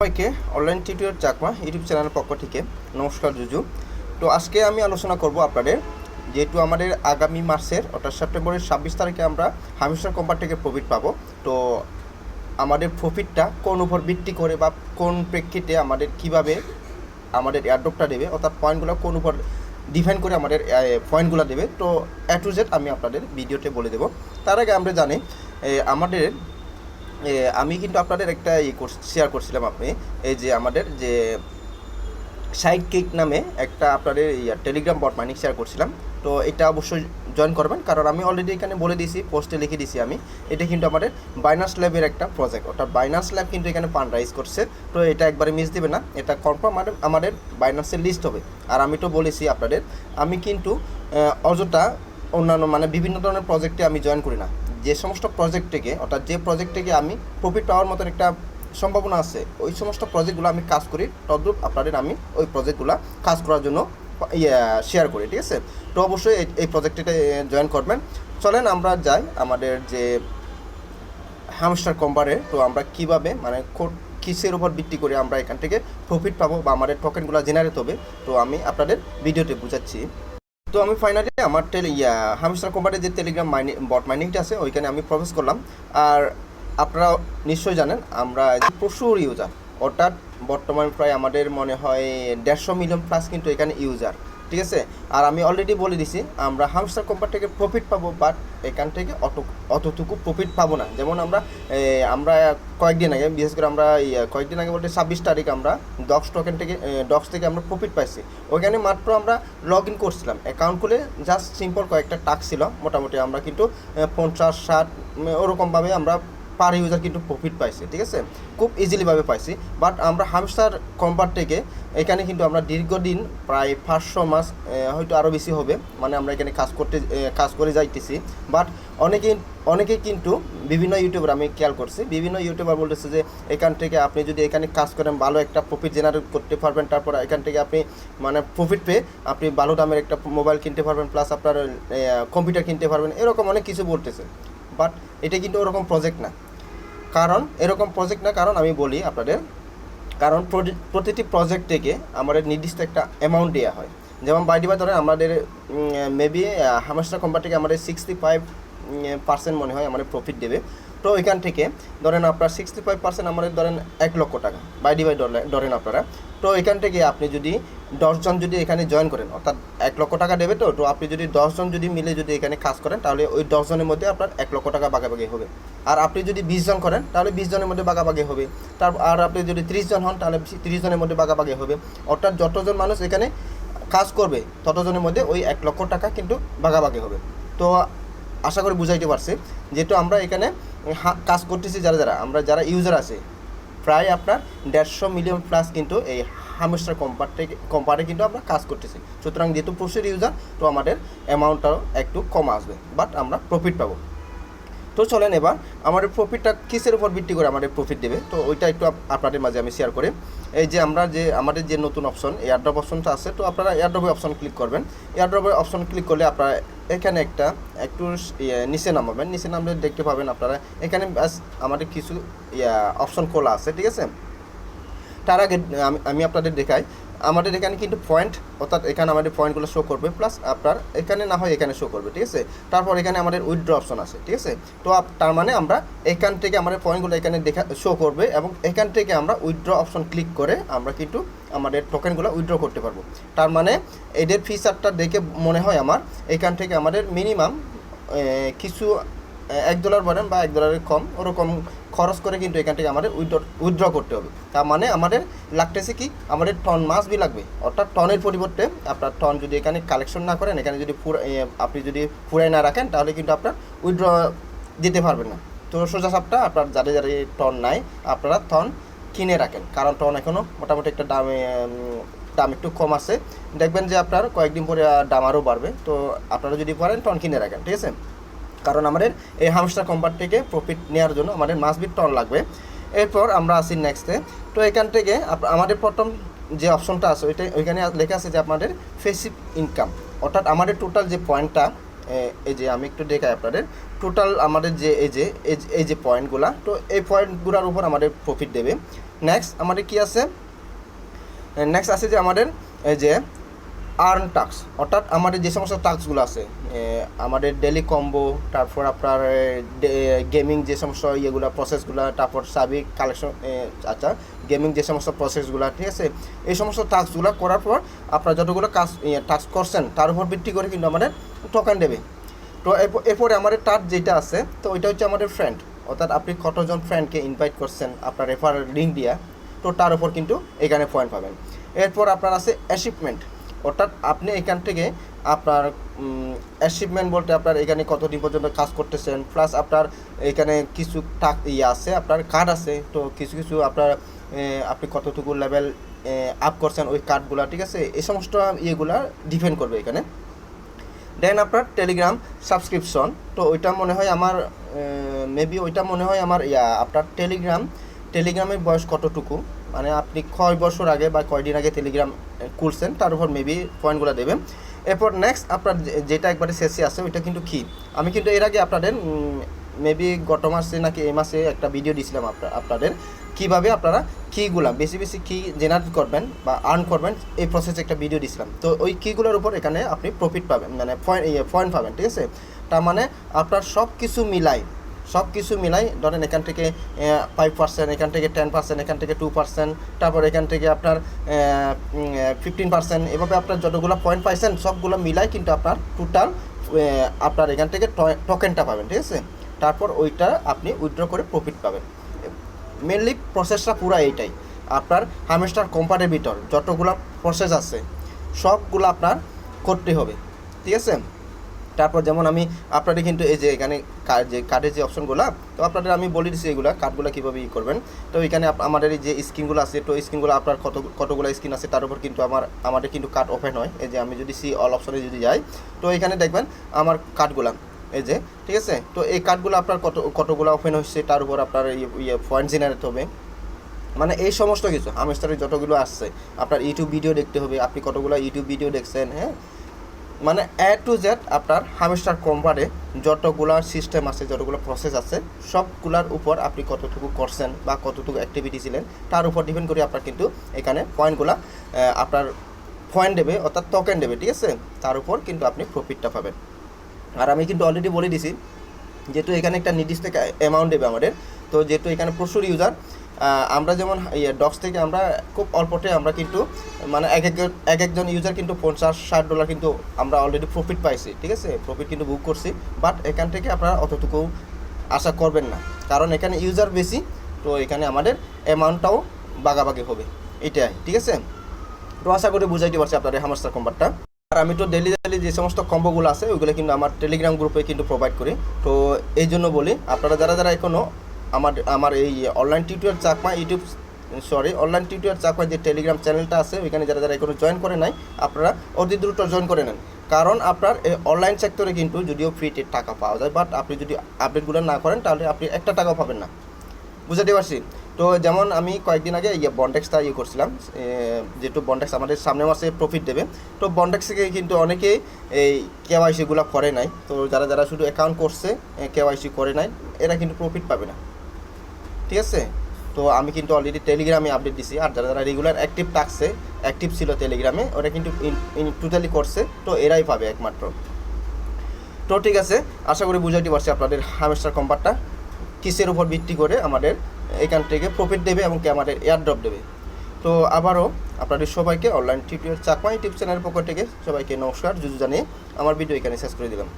সবাইকে online tutorial Chakma YouTube চ্যানেলের পক্ষ থেকে নমস্কার, জুজু। তো আজকে আমি আলোচনা করব আপনাদের যেহেতু আমাদের আগামী মাসের, অর্থাৎ সেপ্টেম্বরের ছাব্বিশ তারিখে আমরা হামিস্টার কোম্পানি থেকে প্রফিট পাবো। তো আমাদের প্রফিটটা কোন উপর ভিত্তি করে বা কোন প্রেক্ষিতে আমাদের কীভাবে আমাদের এয়ারড্রপটা দেবে, অর্থাৎ পয়েন্টগুলো কোন উপর ডিফাইন করে আমাদের পয়েন্টগুলো দেবে, তো অ্যাট টু জেড আমি আপনাদের ভিডিওতে বলে দেবো। তার আগে আমরা জানি আমাদের আমি কিন্তু আপনাদের একটা ই শেয়ার করছিলাম আপনি, এই যে আমাদের যে সাইড কেক নামে একটা আপনাদের টেলিগ্রাম বট মাইনিং শেয়ার করছিলাম, তো এটা অবশ্যই জয়েন করবেন, কারণ আমি অলরেডি এখানে বলে দিয়েছি পোস্টে লিখে দিয়েছি আমি, এটা কিন্তু আমাদের বাইনান্স ল্যাবের একটা প্রজেক্ট অর্থাৎ বাইনান্স ল্যাব কিন্তু এখানে ফান্ড রাইজ করছে, তো এটা একবারে মিস দেবে না, এটা কনফার্ম আমাদের বাইনান্সের লিস্ট হবে, আর আমি তো বলেছি আপনাদের, আমি কিন্তু অযথা অন্যান্য মানে বিভিন্ন ধরনের প্রজেক্টে আমি জয়েন করি না যে সমস্ত প্রজেক্ট থেকে অর্থাৎ যে প্রজেক্ট থেকে আমি প্রফিট পাওয়ার মতন একটা সম্ভাবনা আছে, ওই সমস্ত প্রজেক্টগুলো আমি কাজ করি, তদ্রূপ আপনাদের আমি ওই প্রজেক্টগুলো কাজ করার জন্য শেয়ার করি, ঠিক আছে? তো অবশ্যই এই- প্রজেক্টটিতে জয়েন করবেন। চলেন আমরা যাই আমাদের যে হ্যামস্টার কোম্পারে তো আমরা কীভাবে মানে কিসের উপর ভিত্তি করে আমরা এখান থেকে প্রফিট পাবো বা আমাদের টোকেনগুলো জেনারেট হবে, তো আমি আপনাদের ভিডিওতে বুঝাচ্ছি। তো আমি ফাইনালি আমার টেলি হামিস্টার কোম্পানির যে টেলিগ্রাম মাইনিং বট মাইনিংটা আছে, ওইখানে আমি প্রবেশ করলাম। আর আপনারা নিশ্চয়ই জানেন, আমরা প্রচুর ইউজার অর্থাৎ বর্তমান প্রায় আমাদের মনে হয় দেড়শো মিলিয়ন প্লাস কিন্তু এখানে ইউজার ঠিক আছে? আর আমি অলরেডি বলে দিছি, আমরা হামস্টার কোম্পানি থেকে প্রফিট পাবো বাট এখান থেকে অত অতটুকু প্রফিট পাবো না। যেমন আমরা আমরা কয়েকদিন আগে, বিশেষ করে আমরা কয়েকদিন আগে বলতে ছাব্বিশ তারিখ আমরা ডক্স টোকেন থেকে ডক্স থেকে আমরা প্রফিট পাইছি। ওইখানে মাত্র আমরা লগ ইন করছিলাম। অ্যাকাউন্ট খুলে জাস্ট সিম্পল কয়েকটা টাক ছিল। মোটামুটি আমরা কিন্তু পঞ্চাশ, ষাট ওরকমভাবে আমরা পার ইউজার কিন্তু প্রফিট পাইছি, ঠিক আছে? খুব ইজিলিভাবে পাইছি। বাট আমরা হামস্টার কোম্পার থেকে এখানে কিন্তু আমরা দীর্ঘদিন, প্রায় পাঁচশো মাস হয়তো আরও বেশি হবে মানে আমরা এখানে কাজ করতে কাজ করে যাইতেছি। বাট অনেকেই অনেকে কিন্তু বিভিন্ন ইউটিউবার আমি খেয়াল করছি, বিভিন্ন ইউটিউবার বলতেছে যে এখান থেকে আপনি যদি এখানে কাজ করেন, ভালো একটা প্রফিট জেনারেট করতে পারবেন, তারপর এখান থেকে আপনি মানে প্রফিট পেয়ে আপনি ভালো দামের একটা মোবাইল কিনতে পারবেন প্লাস আপনার কম্পিউটার কিনতে পারবেন, এরকম অনেক কিছু বলতেছে। বাট এটা কিন্তু ওরকম প্রজেক্ট না। কারণ, এরকম প্রজেক্ট না, কারণ আমি বলি আপনাদের, কারণ প্রতি- প্রতিটি প্রজেক্ট থেকে আমাদের নির্দিষ্ট একটা অ্যামাউন্ট দেওয়া হয়। যেমন বাইডি বা ধরেন আমাদের মেবি হামাস্টার কোম্পানি আমাদের সিক্সটি ফাইভ পার্সেন্ট মনে হয় আমাদের প্রফিট দেবে। তো এখান থেকে ধরেন আপনার সিক্সটি ফাইভ পার্সেন্ট আমাদের ধরেন এক লক্ষ টাকা বাই ধরেন আপনারা। তো এখান থেকে আপনি যদি দশজন যদি এখানে জয়েন করেন, অর্থাৎ এক লক্ষ টাকা দেবে তো তো আপনি যদি দশজন যদি মিলে যদি এখানে কাজ করেন, তাহলে ওই দশজনের মধ্যে আপনার এক লক্ষ টাকা বাগাবাগি হবে। আর আপনি যদি বিশ জন করেন, তাহলে বিশ জনের মধ্যে বাগাবাগি হবে। তার আর আপনি যদি ত্রিশ জন হন, তাহলে ত্রিশ জনের মধ্যে বাগাবাগি হবে। অর্থাৎ যতজন মানুষ এখানে কাজ করবে, ততজনের মধ্যে ওই এক লক্ষ টাকা কিন্তু বাগাবাগি হবে। তো আশা করি বুঝাইতে পারছি। যেহেতু আমরা এখানে কাজ করতেছি যারা যারা, আমরা যারা ইউজার আছে, প্রায় আপনার দেড়শো মিলিয়ন প্লাস কিন্তু এই হামেস্টার থেকে কোম্পানি কিন্তু আমরা কাজ করতেছি। সুতরাং যেহেতু প্রচুর ইউজার তো আমাদের অ্যামাউন্টটাও একটু কম আসবে বাট আমরা প্রফিট পাবো। তো চলেন এবার আমাদের প্রফিটটা কিসের উপর ভিত্তি করে আমাদের প্রফিট দেবে? তো ওইটা একটু আপনাদের মাঝে আমি শেয়ার করি। এই যে আমরা যে আমাদের যে নতুন অপশন এয়ারড্রপ অপশনটা আছে তো আপনারা এয়ারড্রপের অপশন ক্লিক করবেন। এয়ারড্রপের অপশন ক্লিক করলে আপনারা এখানে একটা একটু ইয়ে, নিচে নামাবেন। নিচে নামলে দেখতে পাবেন আপনারা এখানে ব্যাস আমাদের কিছু অপশন খোলা আছে ঠিক আছে? তার আগে আমি আপনাদের দেখাই। আমাদের এখানে কিন্তু পয়েন্ট অর্থাৎ এখানে আমাদের পয়েন্টগুলো শো করবে প্লাস আপনার এখানে না হয় এখানে শো করবে, ঠিক আছে? তারপর এখানে আমাদের উইথড্র অপশন আছে, ঠিক আছে? তো তার মানে আমরা এখান থেকে আমাদের পয়েন্টগুলো এখানে দেখা শো করবে এবং এখান থেকে আমরা উইথড্র অপশন ক্লিক করে আমরা কিন্তু আমাদের টোকেনগুলো উইথড্র করতে পারব। তার মানে এদের ফিচারটা দেখে মনে হয় আমার, এখান থেকে আমাদের মিনিমাম কিছু এক ডলার বলেন বা এক ডলারের কম, ওরকম খরচ করে কিন্তু এখান থেকে আমাদের উইথড্র উইথড্র করতে হবে। তার মানে আমাদের লাগতেছে কি? আমাদের টন মাস বি লাগবে। অর্থাৎ টনের পরিবর্তে আপনার টন যদি এখানে কালেকশন না করেন, এখানে যদি আপনি যদি পুরাই না রাখেন, তাহলে কিন্তু আপনার উইথড্র দিতে পারবেন না। তো সোজা সাপটা আপনার যাদের যাদের টন নাই, আপনারা টন কিনে রাখেন। কারণ টন এখনও মোটামুটি একটা দামে দাম একটু কম আছে। দেখবেন যে আপনার কয়েকদিন পরে দাম আরও বাড়বে। তো আপনারা যদি পারেন টন কিনে রাখেন। ঠিক আছে? কারণ আমাদের এই হামস্টার কোম্পানি থেকে প্রফিট নেওয়ার জন্য আমাদের মাসবিট টন লাগবে। এরপর আমরা আসি নেক্সটে তো এখান থেকে আমাদের প্রথম যে অপশনটা আছে, ওইটা ওইখানে লেখা আছে যে আপনাদের ফেসিভ ইনকাম অর্থাৎ আমাদের টোটাল যে পয়েন্টটা এই যে আমি একটু দেখাই আপনাদের। টোটাল আমাদের যে এই যে- এই যে পয়েন্টগুলা তো এই পয়েন্টগুলোর উপর আমাদের প্রফিট দেবে। নেক্সট আমাদের কি আছে? নেক্সট আছে যে আমাদের এই যে আর্ন টাক্স অর্থাৎ আমাদের যে সমস্ত টাস্কগুলো আছে আমাদের ডেলি কম্বো তারপর আপনার গেমিং যে সমস্ত ইয়েগুলো প্রসেসগুলো তারপর সাবিক কালেকশন আচ্ছা গেমিং যে সমস্ত প্রসেসগুলো ঠিক আছে? এই সমস্ত টাস্কগুলো করার পর আপনারা যতগুলো কাজ টাস্ক করছেন, তার উপর ভিত্তি করে কিন্তু আমাদের টোকেন দেবে। তো এরপ- এরপরে আমাদের টাচ যেটা আছে, তো ওইটা হচ্ছে আমাদের ফ্রেন্ড অর্থাৎ আপনি কতজন ফ্রেন্ডকে ইনভাইট করছেন, আপনার রেফার লিঙ্ক দিয়া, তো তার উপর কিন্তু এখানে পয়েন্ট পাবেন। এরপর আপনার আছে অ্যাচিভমেন্ট অর্থাৎ আপনি এখান থেকে আপনার অ্যাচিভমেন্ট বলতে আপনার এখানে কতদিন পর্যন্ত কাজ করতেছেন প্লাস আপনার এখানে কিছু টাক ইয়ে আছে, আপনার কার্ড আছে, তো কিছু কিছু আপনার আপনি কতটুকু লেভেল আপ করছেন ওই কার্ডগুলো ঠিক আছে? এই সমস্ত ইয়েগুলা ডিপেন্ড করবে এখানে। দেন আপনার টেলিগ্রাম সাবস্ক্রিপশন তো ওইটা মনে হয় আমার মেবি ওইটা মনে হয় আমার, ইয়া, আপনার টেলিগ্রাম টেলিগ্রামের বয়স কতটুকু? মানে আপনি কয় বছর আগে বা কয়দিন আগে টেলিগ্রাম করছেন তার উপর মেবি পয়েন্টগুলো দেবেন। এরপর নেক্সট আপনার যেটা একবারে শেষে আছে, ওইটা কিন্তু কি আমি কিন্তু এর আগে আপনাদের মেবি গত মাসে নাকি এই মাসে একটা ভিডিও দিয়েছিলাম আপনার আপনাদের। কীভাবে আপনারা কিগুলা বেশি বেশি কী জেনারেট করবেন বা আর্ন করবেন, এই প্রসেসে একটা ভিডিও দিয়েছিলাম তো ওই কীগুলোর উপর এখানে আপনি প্রফিট পাবেন মানে পয়েন্ট পয়েন্ট পাবেন, ঠিক আছে? তার মানে আপনার সব কিছু মিলাই সব কিছু মিলাই ধরেন এখান থেকে ফাইভ পার্সেন্ট এখান থেকে টেন পার্সেন্ট এখান থেকে টু পার্সেন্ট তারপর এখান থেকে আপনার ফিফটিন পার্সেন্ট এভাবে আপনার যতগুলো পয়েন্ট পাইছেন, সবগুলো মিলাই কিন্তু আপনার টোটাল আপনার এখান থেকে টোকেনটা পাবেন, ঠিক আছে? তারপর ওইটা আপনি উইথড্র করে প্রফিট পাবেন। মেনলি প্রসেসটা পুরো এইটাই। আপনার হামেস্টার কোম্পানির ভিতর যতগুলো প্রসেস আছে, সবগুলো আপনার করতে হবে, ঠিক আছে? তারপর যেমন আমি আপনাদের কিন্তু এই যে এখানে যে কার্ডের যে অপশনগুলো তো আপনাদের আমি বলে দিচ্ছি এগুলো কার্ডগুলো কীভাবে ই করবেন। তো এখানে আমাদের যে স্ক্রিনগুলো আছে, তো স্ক্রিনগুলো আপনার কত, কতগুলো স্ক্রিন আছে, তার উপর কিন্তু আমার, আমাদের কিন্তু কার্ড ওপেন হয়। এই যে আমি যদি সি অল অপশনে যদি যাই, তো এখানে দেখবেন আমার কার্ডগুলো এই যে, ঠিক আছে? তো এই কার্ডগুলো আপনার কত, কতগুলো ওপেন হচ্ছে তার উপর আপনার ইয়ে ইয়ে পয়েন্ট জেনারেট হবে। মানে এই সমস্ত কিছু হামেস্টারের যতগুলো আসছে আপনার ইউটিউব ভিডিও দেখতে হবে, আপনি কতগুলো ইউটিউব ভিডিও দেখছেন হ্যাঁ? মানে এ টু জেড আপনার হামেস্টার কোম্পারে যতগুলো সিস্টেম আছে, যতগুলো প্রসেস আছে, সবগুলোর উপর আপনি কতটুকু করছেন বা কতটুকু অ্যাক্টিভিটি ছিলেন, তার উপর ডিপেন্ড করে আপনার কিন্তু এখানে পয়েন্টগুলো আপনার পয়েন্ট দেবে, অর্থাৎ টোকেন দেবে, ঠিক আছে? তার উপর কিন্তু আপনি প্রফিটটা পাবেন। আর আমি কিন্তু অলরেডি বলে দিছি, যেহেতু এখানে একটা নির্দিষ্ট অ্যামাউন্ট দেবে আমাদের, তো যেহেতু এখানে প্রচুর ইউজার আমরা যেমন ইয়ে ডক্স থেকে আমরা খুব অল্পতে আমরা কিন্তু মানে এক এক এক একজন ইউজার কিন্তু পঞ্চাশ, ষাট ডলার কিন্তু আমরা অলরেডি প্রফিট পাইছি, ঠিক আছে? প্রফিট কিন্তু বুক করছি বাট এখান থেকে আপনারা অতটুকু আশা করবেন না। কারণ এখানে ইউজার বেশি, তো এখানে আমাদের অ্যামাউন্টটাও বাগাবাগি হবে, এটাই, ঠিক আছে? তো আশা করি বুঝাইতে পারছি আপনাদের হামাস্টার কম্বারটা আর আমি তো ডেলি ডেলি যে সমস্ত কম্বোগুলো আছে, ওইগুলো কিন্তু আমার টেলিগ্রাম গ্রুপে কিন্তু প্রোভাইড করি। তো এই জন্য বলি, আপনারা যারা যারা এখনও আমার আমার এই online tutorial Chakma YouTube sorry online tutorial Chakma যে টেলিগ্রাম চ্যানেলটা আছে, ওইখানে যারা যারা এখনও জয়েন করে নাই, আপনারা অতি দ্রুত জয়েন করে নেন। কারণ আপনার এই অনলাইন সেক্টরে কিন্তু যদিও ফ্রিতে টাকা পাওয়া যায় বাট আপনি যদি আপডেটগুলো না করেন, তাহলে আপনি একটা টাকাও পাবেন না। বুঝাতে পারছি? তো যেমন আমি কয়েকদিন আগে ইয়ে বন্ডেক্সটা ইয়ে করছিলাম যেহেতু বন্ডেক্স আমাদের সামনে মাসে প্রফিট দেবে, তো বন্ডেক্স থেকে কিন্তু অনেকেই এই কেওয়াইসিগুলো করে নাই। তো যারা যারা শুধু অ্যাকাউন্ট করছে কেওয়াইসি করে নাই, এরা কিন্তু প্রফিট পাবে না। ঠিক আছে? তো আমি কিন্তু অলরেডি টেলিগ্রামে আপডেট দিছি। আর যারা যারা রেগুলার অ্যাক্টিভ থাকছে অ্যাক্টিভ ছিল টেলিগ্রামে ওরা কিন্তু টোটালি করছে। তো এরাই পাবে একমাত্র। তো ঠিক আছে, আশা করি বুঝাইতে পারছি আপনাদের হামেস্টার কম্পারটা কিসের উপর ভিত্তি করে আমাদের এখান থেকে প্রফিট দেবে এবং কি আমাদের এয়ারড্রপ দেবে। তো আবারও আপনাদের সবাইকে অনলাইন টিউটোরিয়াল চাকমা ইউটিউব চ্যানেলের পক্ষ থেকে সবাইকে নমস্কার, জুজু জানিয়ে আমার ভিডিও এখানে শেষ করে দিলাম।